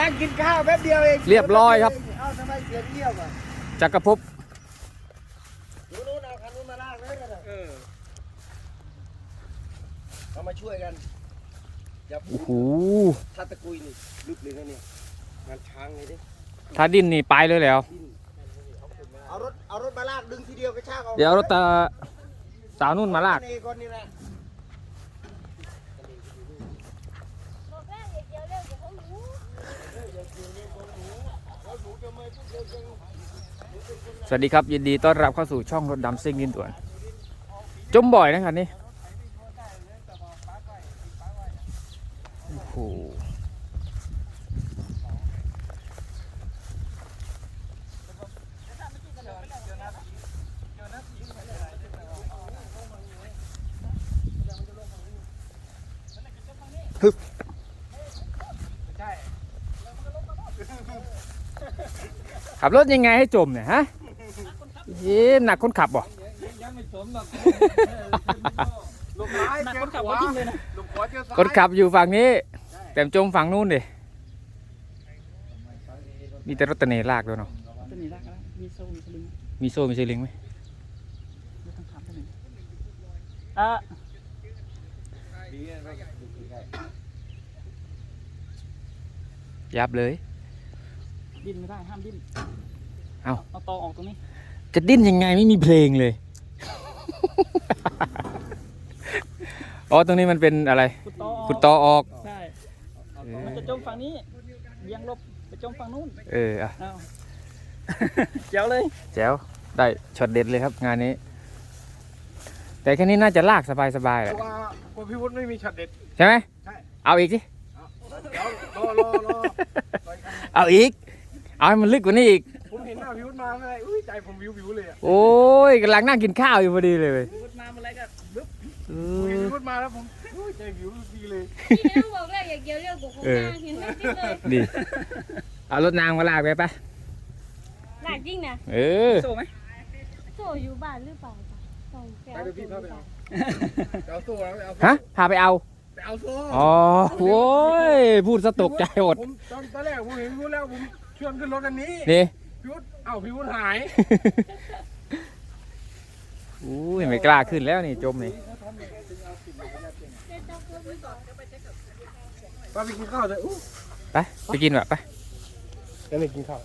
นั่งกินข้าวแป๊บเดียวเองเรียบร้อยครับ เอาทำไมเสียงเงียบอะจักรภพดูนู้นเอาคันนู้นมาลากเลยกันเออเอามาช่วยกันอย่าโอ้โหถ้าตะกุยนี่ลึกเลยนะเนี่ยงานช้างเลยดิถ้าดิ้นนี่ไปเลยแล้ว เอารถเอารถมาลากดึงทีเดียวกระชากเอาเดี๋ยวรถตาสาวนุ่นมาลาก นี่คนนี้นะบอกแล้วอย่าเกี่ยวเรื่องกับเขาหนู สวัสดีครับ ยินดีต้อนรับเข้าสู่ช่องรถดำซิ่งดินต่วน จมบ่อยนะครับนี่โอ้โห ขับรถยังไงให้จมเนี่ยฮะเย้หนักคนขับบ่ลูกซ้ายเจอขวาลูกขวาเจอซ้ายคนขับอยู่ฝั่งนี้ แต่จมฝั่งนู้นดิมีแต่รถตะเนลากด้วยเนาะตัวนี้รักแล้วมีโซ่มีสลิงมีโซ่มีสลิงไหมไม่ต้องถามตัวนี้อะยับเลย ดิ้นไม่ได้ห้ามดิ้นเอ้าเอาตอออกตรงนี้จะดิ้นยังไงไม่มีเพลงเลย อ๋อตรงนี้มันเป็นอะไร ขุดตอออกขุดตอออก ใช่เออมันจะจมฝั่งนี้เบี่ยงหลบไปจมฝั่งนู้นเอออะเอา เจ๋วเลย แจ๋วได้ช็อตเด็ดเลยครับงานนี้ แต่แค่นี้น่าจะลากสบายๆแหละกลัวกลัวพี่วุฒิไม่มีช็อตเด็ด ใช่ไหมใช่ เอาอีกสิ เดี๋ยวรอรอรอเอาอีก เอาให้มันลึกกว่านี้อีก ผมเห็นหน้าพี่วุฒิมาเมื่อไหร่อุ้ยใจผมวิววิวเลยอะโอ้ยกำลังนั่งกินข้าวอยู่พอดีเลยเว้ยพูดมาเมื่อไรก็บึ๊บเอผมเห็นอพี่วุฒิมาแล้วผมอุ้ยใจวิวดีเลย พี่น้องบอกแล้วอย่าเกี่ยวเรื่องกับเขาเออเห็นไหมจริงเลยดี เอารถนางมาลากไปปะหนักจริงนะเออโซ่ไหม โซ่อยู่บ้านหรือเปล่าจ๊ะส่งแกไปเดี๋ยวพี่พาไปเอา ไปเอาโซ่แล้วไปเอาโซ่ฮะ พาไปเอา ไปเอาโซ่อ๋อ โอ้ย พูดสะตกใจหมดผมตอนตอนแรกผมเห็นพี่วุฒิแล้วผม ชวนขึ้นรถคันนี้นี่ พี่วุฒิเอ้าพี่วุฒิหายอู้ยไม่กล้าขึ้นแล้วนี่จมนี่มาไปกินข้าวเลยอู้ไปไปกินแบบไปเดี๋ยวไปกินข้าว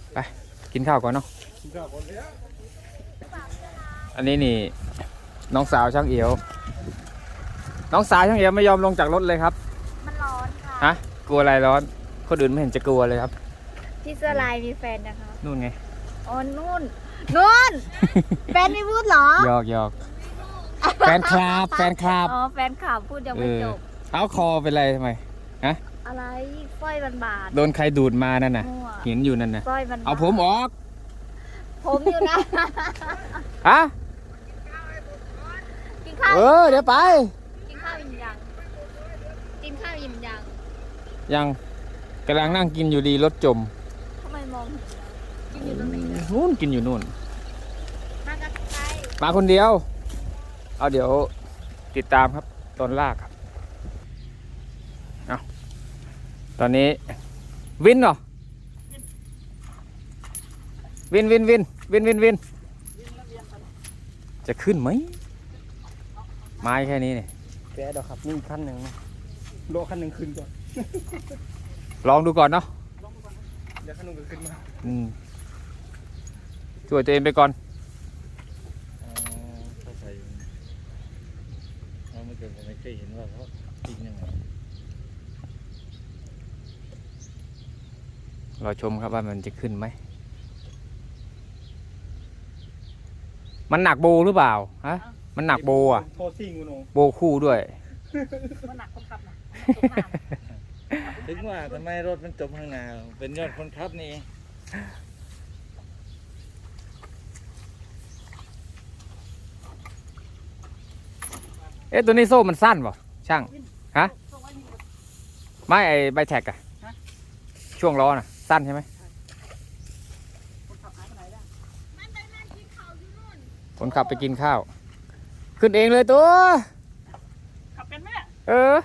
กินข้าวก่อนเนาะกินข้าวก่อนเลยอันนี้นี่ น้องสาวช่างเอียว น้องสาวช่างเอียวไม่ยอมลงจากรถเลยครับ มันร้อนค่ะ ฮะ กลัวอะไรร้อน คนอื่นไม่เห็นจะกลัวเลยครับ พี่เสื้อลายมีแฟนนะคะ นู่นไงอ๋อนู่นนู่น แฟนไม่พูดเหรอ หยอกหยอกแฟนคลับแฟนคลับอ๋อแฟนข่าวพูดยังเอไม่อจบ เอาคอเป็นไรทำไมอะไรสร้อยมันบาดโดนใครดูดมานั่นน่ะ มั่วเห็นอยู่นั่นน่ะ สร้อยมันบดเอาผมออกผมอยู่นะ ฮะกินข้าวเออเดี๋ยวไป กินข้าวอิ่มยังกินข้าวอิ่มยังยังกำลังนั่งกินอยู่ดีรถจมทำไมมองเห็นอะกินอยู่ตรงไหนนะนู่นกินอยู่นู่น มากับใครมาคนเดียว เอาเดี๋ยวติดตามครับตอนลากครับเอาตอนนี้วินเหรอ วินวินวินวินวินวิน จะขึ้นไหม ไม้แค่นี้เนี่ยแกเดี๋ยวขับนี่อีกคันหนึ่งนะโลคันหนึ่งขึ้นก่อน ลองดูก่อนเนาะเดี๋ยวขนมก็ขึ้นมาอืมช่วยตัวเองไปก่อนเข้าใจอยู่เราไม่เคยผมไม่เคยเห็นว่าเขากินยังไงรอชมครับว่ามันจะขึ้นไหม มันหนักโบหรือเปล่าฮะ มันหนักโบอะ โทรซิ่งกูหนูโบคู่ด้วย มันหนักคนขับนะ ถึงว่าทำไมรถมันจมข้างหน้าเป็นยอดคนขับนี่เองเอ๊ะตัวนี้โซ่มันสั้นเปล่าช่าง ฮะ ไม่ไอใบแท็กอะช่วงล้อน่ะ สั้นใช่ไหมคนขับหายไปไหนแล้วคนขับไปกินข้าว ขึ้นเองเลยตัว ขับเป็นไหมเนี่ยเออ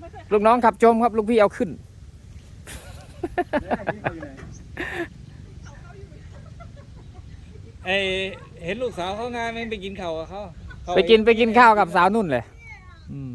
ไม่เคยลูกน้องขับจมครับ ลูกพี่เอาขึ้น ไอเห็นลูกสาวเขางานไม่ไปกินข้าวกับเขาเขาไปกินไปกินข้าวกับสาวนุ่นเลยอืม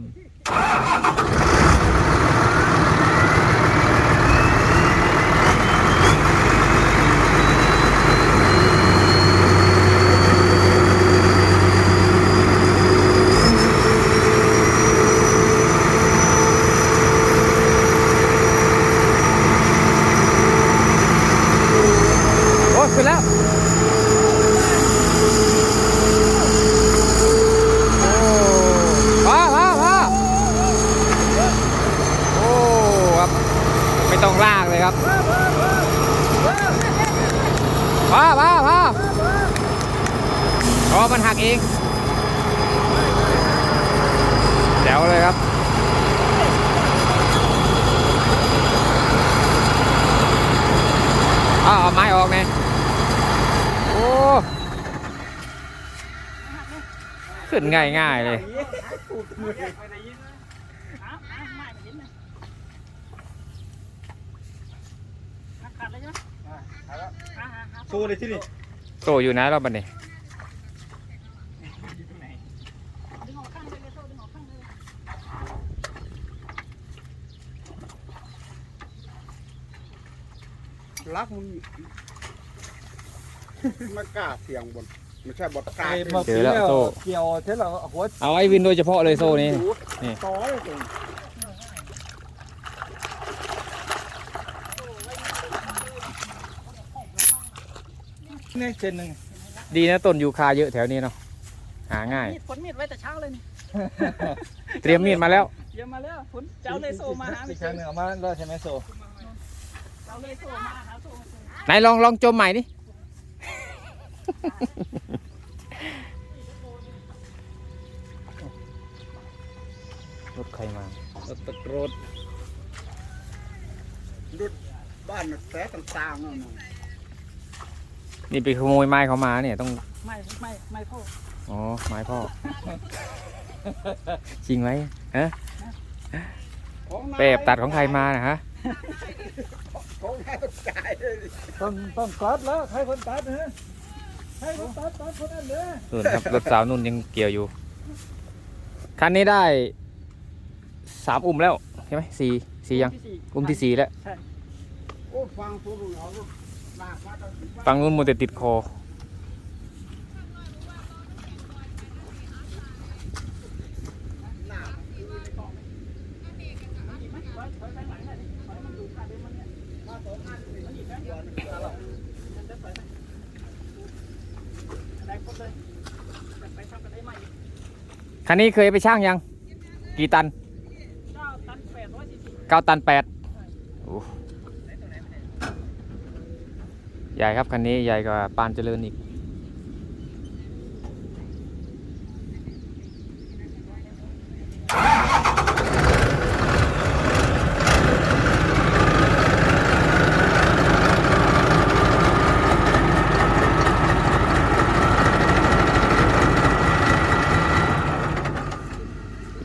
โอ้ยขึ้นแล้ว โอ้พอพอพอโอ้ครับไม่ต้องลากเลยครับพอพอพอพอ มันหักเองแจ๋วเลยครับอ้าวเอาไม้ออกเนี่ยโอ้ขึ้นง่ายง่ายๆเลยสู้เลยที่นี่โตอยู่นะเราบันนี้ รักมึงไม่กล้าเสียงบนไม่ใช่บทกล้าไอ้เสียงมาเจอแล้วโซ่ เกี่ยวเท่าไหร่หัวเอาไอ้วินโดยเฉพาะเลยโซ่นี้ นี่ ต่อเลยสินี่เส้นหนึ่งดีนะต้นยูคาเยอะแถวนี้เนาะหาง่าย มีดฝนมีดไว้แต่เช้าเลยนี่เตรียมมีดมาแล้ว เดี๋ยวมาแล้วฝนเจ้าเลยโซมาหาอีไม่กเจครั้องหนึ่งเอามาแล้วใช่ไหมโซ เจ้าเลยโซมาหาโซมา ไหนลองลองจมใหม่ดิ รถใครมารถตะโกรดดุดบ้านแสต่างๆนั่นน่ะนี่ไปขโมยไม้เขามาเนี่ยต้อง ไม่ไม่ไม่พ่ออ๋อ ไม้พ่อ จริงไหมฮะของนาย ไปแอบตัดของใครมานะฮะ ของนายต้องจ่ายเลยต้องต้องตัดแล้วใครคนตัดนะใครคนตัดตัดคนนั้นเลยนู่นครับ รถสาวนุ่นยังเกี่ยวอยู่ คันนี้ได้สามอุ้มแล้วใช่ไหมสี่สี่ยังที่สี่อุ้มที่สี่แล้ว ใช่โอ้ฟังตัวมึงเอาลูกลากมาตั้งถึงบ้านฝั่งนู้นมัวแต่ติดคอ ได้ครบเลยจะไปทำกันได้ไหม คันนี้เคยไปช่างยัง กี่ตันเก้าตันแปดใหญ่ครับคันนี้ใหญ่กว่าปานเจริญอีก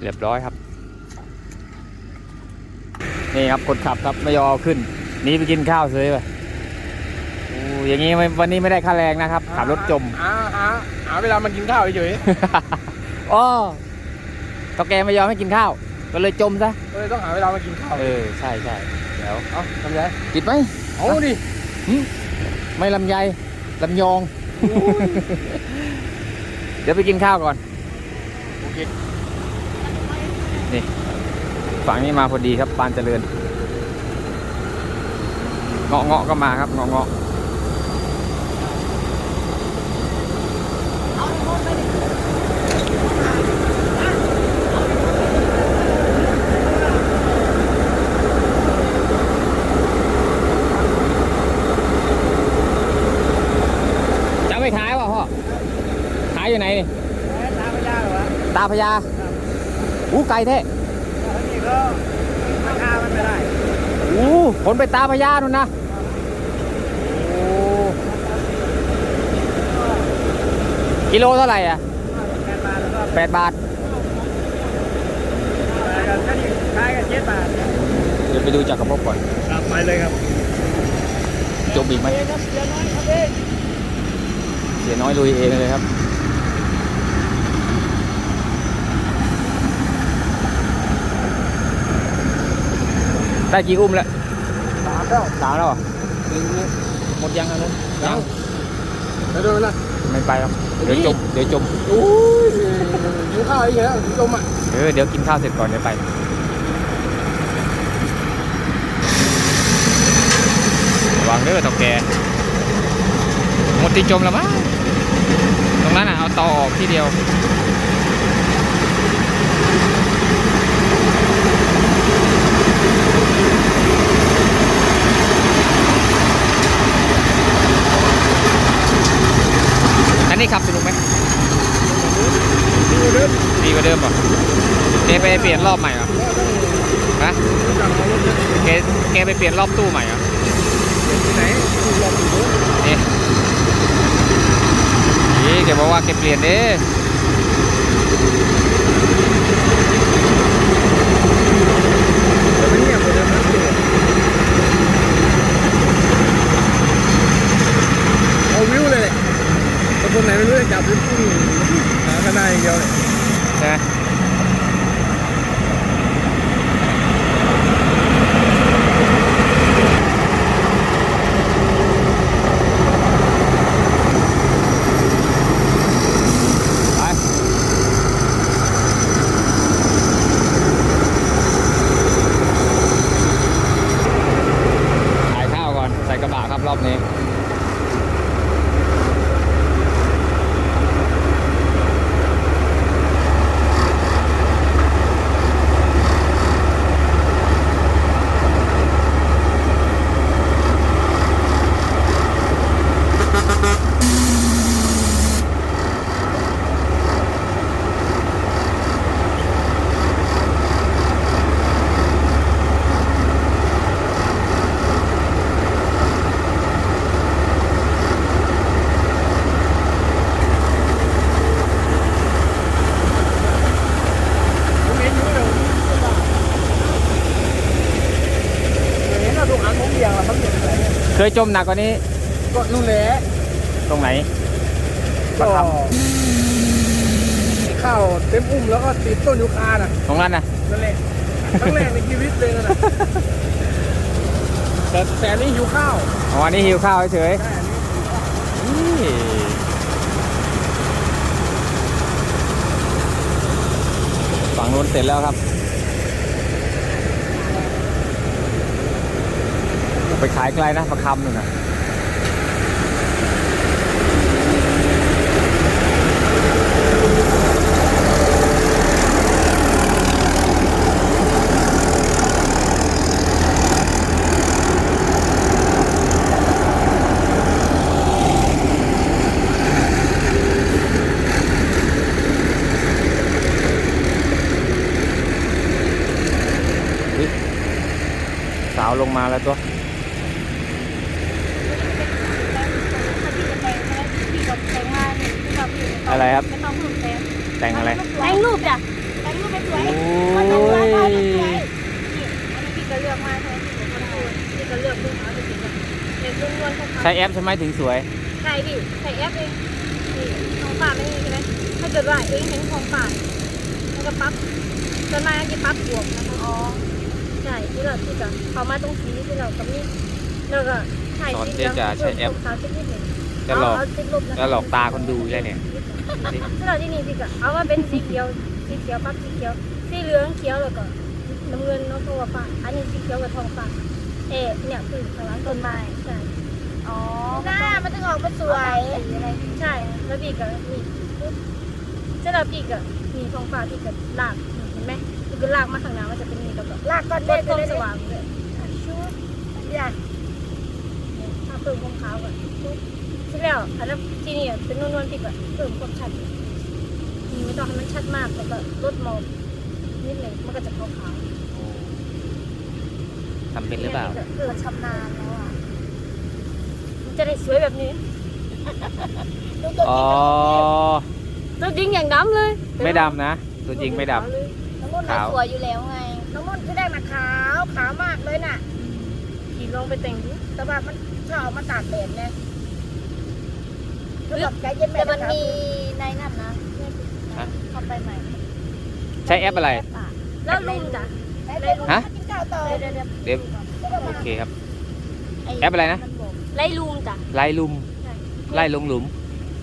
เรียบร้อยครับ นี่ ครับคนขับครับไม่ยอมเอาขึ้นหนีไปกินข้าวเฉยไปโอ้อย่างงี้ไม่วันนี้ไม่ได้ค่าแรงนะครับ ขับรถจมหาหาหาเวลามันกินข้าวเฉยอ๋อตอแกไม่ยอมให้กินข้าว ก็เลยจมซะๆเลยต้องหาเวลามากินข้าว เออใช่ใช่เดี๋ยวเอาทำไงกินไหมเอาดิไม่ลำไยลำยองเดี๋ยวไปกินข้าวก่อน โอเคนี่ฝั่งนี้มาพอดีครับปานเจริญ เงาะเงาะก็มาครับเงาะเงาะจะเอาไปขายป่ะพ่อ ขายอยู่ไหนนี่ตามไม่ได้หรอวะตาพญาอู้ไกลแท้นี่ก็ราคามันไม่ได้อู้คนไปตาพญานู่นนะโอ้ กิโลเท่าไหร่อะแปดบาทแล้วก็แปดบาทขายกันแค่นี้ขายกันเจ็ดบาทเดี๋ยวไปดูจักรภพก่อนครับไปเลยครับจมอีกไหมเสียน้อยลุยเองเลยครับได้กี่อุ้มแล้วสามแล้วสามแล้วเหรอหมดยังทางนู้นยังแล้วโดนละ ไม่ไปหรอกเดี๋ยวจมเดี๋ยวจมโอ้ยหิวข้าวอีกแล้วจมอะเออเดี๋ยวกินข้าวเสร็จก่อนเดี๋ยวไประวังเด้อเต่าแกหมดที่จมแล้วมั้งตรงนั้นอะเอาต่อออกที่เดียว นนี้ขับสนุกไหมดูเดินดีกว่าเดิมป่ะเกไปเปลี่ยนรอบใหม่เหรอฮะจับเอารถเนี่ยเกเกไปเปลี่ยนรอบตู้ใหม่เหรอที่ไหนลองดูนี่นี่แกบอกว่าแกเปลี่ยนเด้ แต่ไม่เงียบเลยนะเอาวิวเลย แต่คนไหนไม่รู้จะจับเป็นพุ่งหาก็ได้อย่างเดียวเลยนะไหมไปขายข้าวก่อน ใส่กระบะครับรอบนี้ ผมเห็นอยู่เลยเห็นเราถูกอันผมเบี่ยงแล้วมันเบี่ยงอะไรเนี่ ยเคยจมหนักกว่านี้ ก็นู่นแหละตรงไหนก็ข้าวเต็มอุ้มแล้วก็ติดต้นยูคาน่ะตรงนั้นนะนั่นแหละครั้งแรกในชีวิตเลยนะน่ะแต่แต่อันนี่หิวข้าวอ๋ออันนี้หิวข้าวเฉยใช่อันนี้ๆนี่ฝั่งนู้นเสร็จแล้วครับ ไปขายไกลนะประคำหนึ่งอะสาวลงมาแล้วตัว อะไรครับไม่ต้องพูดแทนแต่งอะไรแต่งรูปจ้ะแต่งรูปไปสวยโอ้มันต้องสวยยถ่ายรูปสวยนี่อันนี้พี่ก็เลือกมาแทนที่ผมคนพูดพี่ก็เลือกดูเอาจริงๆแบบเด็กล้วนๆเขาใช้แอปใช่ไหมถึงสวยใช่ดิใส่แอปเองนี่ของป่าไม่มีใช่ไหมถ้าเกิดว่าเองเห็นของป่ามันก็ปั๊บส่วนมากจะปั๊บบวกนะคะอ๋อใช่ที่เราที่จะเขามาตรงสีที่เรากับนี่แล้วก็ถ่ายสอนเจ๊จ๋าใช้แอปขาวๆนิดหนึ่งจะหลอกเาติดลบนะคะจะหลอกตาคนดูใช่เนี่ยดู สิที่เราที่นี่พี่ก็เอามาเป็นสีเขียวสีเขียวปั๊บสีเขียวสีเหลืองเขียวแล้วก็น้ำเงินเนาะเพราะว่าฟ้าอันนี้สีเขียวกับทองฟ้าเอ๊ะเนี่ยคือข้างหลังต้นไม้ใช่อ๋อหน้ามันถึงออกมาสวยสีอะไรใช่แล้วพี่ก็มีปุ๊บเสร็จแล้วพี่ก็มีทองฟ้าพี่ก็ลากเห็นไหมพี่ก็ลากมาข้างหน้ามันจะเป็นนี่แล้วก็ลากก้อนเด็เด็ดดต้เลยสว่างเลยชุบอย่าถ้าเพิ่มความขาวก่อน ปุ๊บเสร็จแล้วอันนั้นที่นี่เป็นนวลๆพี่ก็เพิ่มความชัดอืมไม่ต้องให้มันชัดมากแล้วก็ลดหมอกนิดหนึ่งมันก็จะขาวๆทำเป็นหรือเปล่าเออชำนาญแล้วอะมันจะได้สวยแบบนี้ดูตัวอ๋อตัวจริงอย่างดำเลยไม่ดำนะ ตัวจริงไม่ดเลยน้ำมันต์ขาวสวยอยู่แล้วไง น้ำมันต์คือได้มาขาวขาวมากเลยน่ะกินลองไปแต่งดูแต่ว่ามันถ้าเอามาตากแดดไงคื อแบบใจเย็นแต่มันมีในนั่นนะฮะเข้าไปใหม่ใช้แอปอะไร แล้วลุงจ้ะฮะกินข้าวต่อเดี๋ยวเดี๋ยวเดี๋ยวโอเคครับ แอปอะไรนะ ไล่ลุงจ้ะไล่ลุม ไล่ลงหลุม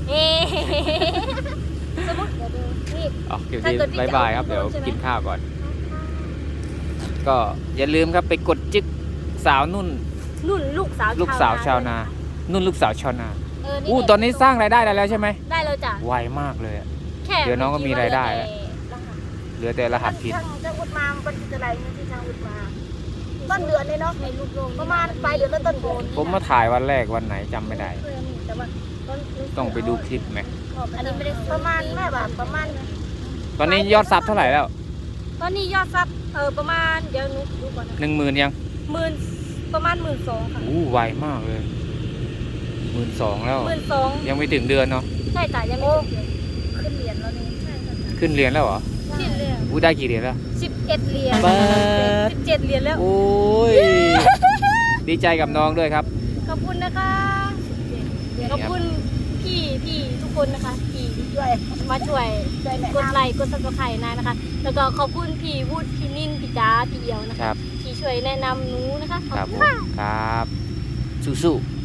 เอ๊ะสมมตินี่อ๋อเดี๋ยวถ้าเกิดพี่บายจะบายเอาครับรูปเดี๋ยวใช่ไหมกินข้าวก่อน ก็อย่าลืมครับไปกดจึ๊กสาวนุ่น นุ่นลูกสาวลูกสาวชาวนา นุ่นลูกสาวชาวนาเอออู้ตอนนี้สร้างรายได้ได้แล้วใช่ไหมได้แล้วจ้ะไวมากเลยอะ แค่เดี๋ยวน้องก็มีรายได้แล้ว เหลือแต่รหัสผิดช่างช่างอุดมามันเป็นอะไรนะที่ช่างอุดมา ต้นเดือนเลยเนาะประมาณปลายเดือนแล้วต้นเดือนผมมาถ่ายวันแรกวันไหนจำไม่ได้ แต่ว่าต้นต้องไปดูคลิปไหม อันนี้ไม่ได้ประมาณแม่แบบประมาณตอนนี้ยอดซับเท่าไหร่แล้วตอนนี้ยอดซับเออประมาณเดี๋ยวหนุดูก่อนนะหนึ่งหมื่นยังหมื่นประมาณหมื่นสองค่ะอู้ไวมากเลยหมื่น สองแล้ว หมื่นสองยังไม่ถึงเดือนเนาะ ใช่จ้ะยังไม่ถึงเดือนขึ้นเหรียญแล้วนี่ใช่ค่ะขึ้นเรียนแล้วเหรอสิบเหรียญอู้ได้กี่เหรียญแล้ว สิบเอ็ดเหรียญเปิด สิบเจ็ดเหรียญแล้ว โอ้ย ดีใจกับน้องด้วยครับ ขอบคุณนะคะ ขอบคุณพี่พี่ทุกคนนะคะที่ด้วยมาช่วยด้วยแนะกดนำไลค์กดซับสไครต์นายนะคะ แล้วก็ขอบคุณพี่วูดพี่นิ่นพี่จ้าพี่เดียวนะคคะรับ ที่ช่วยแนะนำหนูนะคะขอบครับคุผณมค่ะ ครับ สู้ๆ